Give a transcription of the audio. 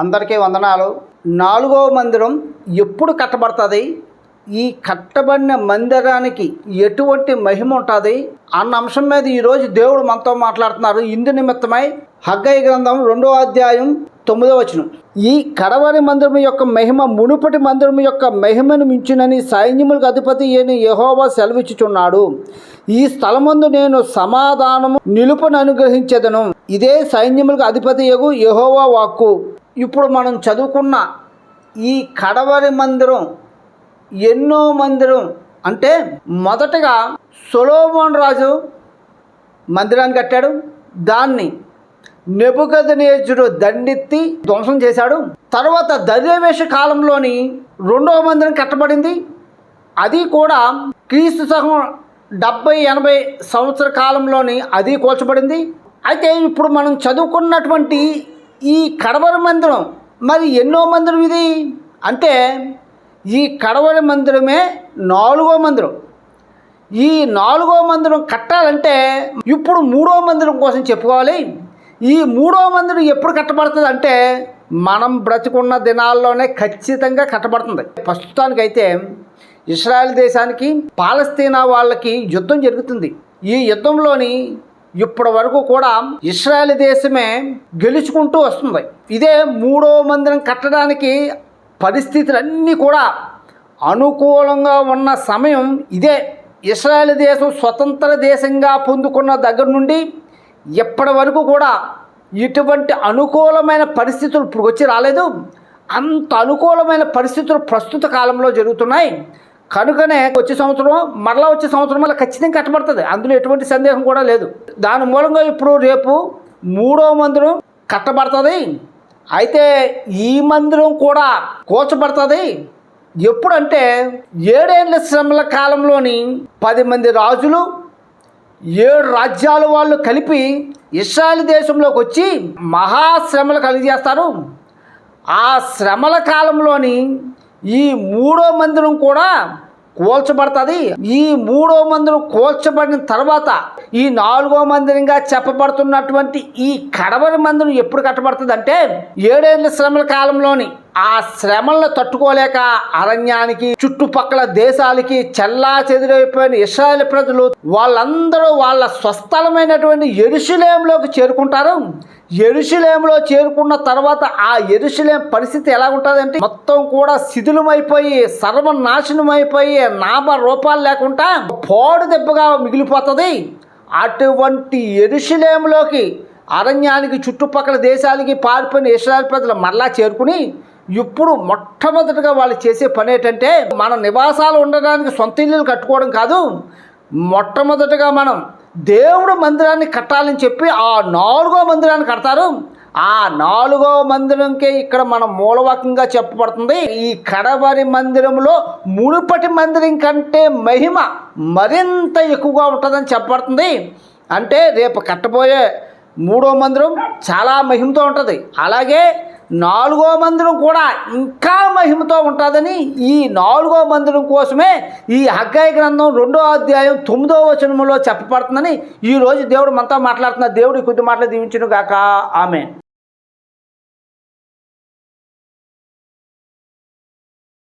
అందరికీ వందనాలు. నాలుగవ మందిరం ఎప్పుడు కట్టబడుతుంది? ఈ కట్టబడిన మందిరానికి ఎటువంటి మహిమ ఉంటుంది? అన్న అంశం మీద ఈరోజు దేవుడు మనతో మాట్లాడుతున్నారు. ఇందు నిమిత్తమై హగ్గయ్య గ్రంథం రెండో అధ్యాయం తొమ్మిదో వచనం. ఈ కడవరి మందిరం యొక్క మహిమ మునుపటి మందిరం యొక్క మహిమను మించినని సైన్యములకు అధిపతి అయిన యహోవా సెలవిచ్చుచున్నాడు. ఈ స్థలమందు నేను సమాధానము నిలుపును అనుగ్రహించేదను. ఇదే సైన్యములకు అధిపతి యగు యహోవా వాక్కు. ఇప్పుడు మనం చదువుకున్న ఈ కడవరి మందిరం ఎన్నో మందిరం అంటే మొదటగా సొలోమోన్ రాజు మందిరాన్ని కట్టాడు. దాన్ని నెబుకదనేజుడు దండెత్తి ధ్వంసం చేశాడు. తర్వాత దర్యవేష కాలంలోని రెండవ మందిరం కట్టబడింది. అది కూడా క్రీస్తు సహం డెబ్బై ఎనభై సంవత్సర కాలంలోని అది కూల్చబడింది. అయితే ఇప్పుడు మనం చదువుకున్నటువంటి ఈ కడవరి మందిరం మరి ఎన్నో మందిరం ఇది? అంటే ఈ కడవరి మందిరమే నాలుగో మందిరం. ఈ నాలుగో మందిరం కట్టాలంటే ఇప్పుడు మూడో మందిరం కోసం చెప్పుకోవాలి. ఈ మూడో మందిరం ఎప్పుడు కట్టబడుతుంది అంటే మనం బ్రతికున్న దినాల్లోనే ఖచ్చితంగా కట్టబడుతుంది. ప్రస్తుతానికైతే ఇస్రాయల్ దేశానికి పాలస్తీనా వాళ్ళకి యుద్ధం జరుగుతుంది. ఈ యుద్ధంలోని ఇప్పటి వరకు కూడా ఇస్రాయల్ దేశమే గెలుచుకుంటూ వస్తుంది. ఇదే మూడో మందిరం కట్టడానికి పరిస్థితులన్నీ కూడా అనుకూలంగా ఉన్న సమయం ఇదే. ఇస్రాయల్ దేశం స్వతంత్ర దేశంగా పొందుకున్న దగ్గర నుండి ఇప్పటి వరకు కూడా ఇటువంటి అనుకూలమైన పరిస్థితులు ఇప్పుడు వచ్చి రాలేదు. అంత అనుకూలమైన పరిస్థితులు ప్రస్తుత కాలంలో జరుగుతున్నాయి. కనుకనే వచ్చే సంవత్సరం మరలా వచ్చే సంవత్సరం మళ్ళీ ఖచ్చితంగా కట్టబడుతుంది. అందులో ఎటువంటి సందేహం కూడా లేదు. దాని మూలంగా ఇప్పుడు రేపు మూడో మందిరం కట్టబడుతుంది. అయితే ఈ మందిరం కూడా కూర్చబడుతుంది ఎప్పుడంటే ఏడేళ్ళ శ్రమల కాలంలోని పది మంది రాజులు ఏడు రాజ్యాల వాళ్ళు కలిపి ఇస్రాయల్ దేశంలోకి వచ్చి మహాశ్రమలు కలిగజేస్తారు. ఆ శ్రమల కాలంలోని ఈ మూడో మందిరం కూడా కూల్చబడుతుంది. ఈ మూడో మందిరం కూల్చబడిన తర్వాత ఈ నాలుగో మందిరంగా చెప్పబడుతున్నటువంటి ఈ కడవరి మందిరం ఎప్పుడు కట్టబడుతుంది అంటే ఏడేళ్ళ శ్రమల కాలంలోని ఆ శ్రమలను తట్టుకోలేక అరణ్యానికి చుట్టుపక్కల దేశాలకి చల్లా చెదిరైపోయిన ఇస్రాయల్ ప్రజలు వాళ్ళందరూ వాళ్ళ స్వస్థలమైనటువంటి ఎరుశులేంలోకి చేరుకుంటారు. ఎరుషులేంలో చేరుకున్న తర్వాత ఆ ఎరుశలేం పరిస్థితి ఎలా ఉంటుందంటే మొత్తం కూడా శిథిలమైపోయి సర్వనాశనమైపోయి నామ రూపాలు లేకుండా పోడు దెబ్బగా మిగిలిపోతుంది. అటువంటి ఎరుషులేంలోకి అరణ్యానికి చుట్టుపక్కల దేశాలకి పారిపోయిన ఇస్రాయల్ ప్రజలు మరలా చేరుకుని ఇప్పుడు మొట్టమొదటిగా వాళ్ళు చేసే పని ఏంటంటే మన నివాసాలు ఉండడానికి సొంత ఇల్లు కట్టుకోవడం కాదు. మొట్టమొదటిగా మనం దేవుడు మందిరాన్ని కట్టాలని చెప్పి ఆ నాలుగో మందిరాన్ని కడతారు. ఆ నాలుగో మందిరంకే ఇక్కడ మన మూలవాక్యంగా చెప్పబడుతుంది. ఈ కడవరి మందిరంలో మునుపటి మందిరం కంటే మహిమ మరింత ఎక్కువగా ఉంటుందని చెప్పబడుతుంది. అంటే రేపు కట్టబోయే మూడో మందిరం చాలా మహిమతో ఉంటుంది. అలాగే నాలుగో మందిరం కూడా ఇంకా మహిమతో ఉంటుందని ఈ నాలుగో మందిరం కోసమే ఈ హగ్గాయ గ్రంథం రెండో అధ్యాయం తొమ్మిదో వచనంలో చెప్పబడుతుందని ఈరోజు దేవుడు మనతో మాట్లాడుతున్న దేవుడు కొద్ది మాటలు దీవించును గాక ఆమె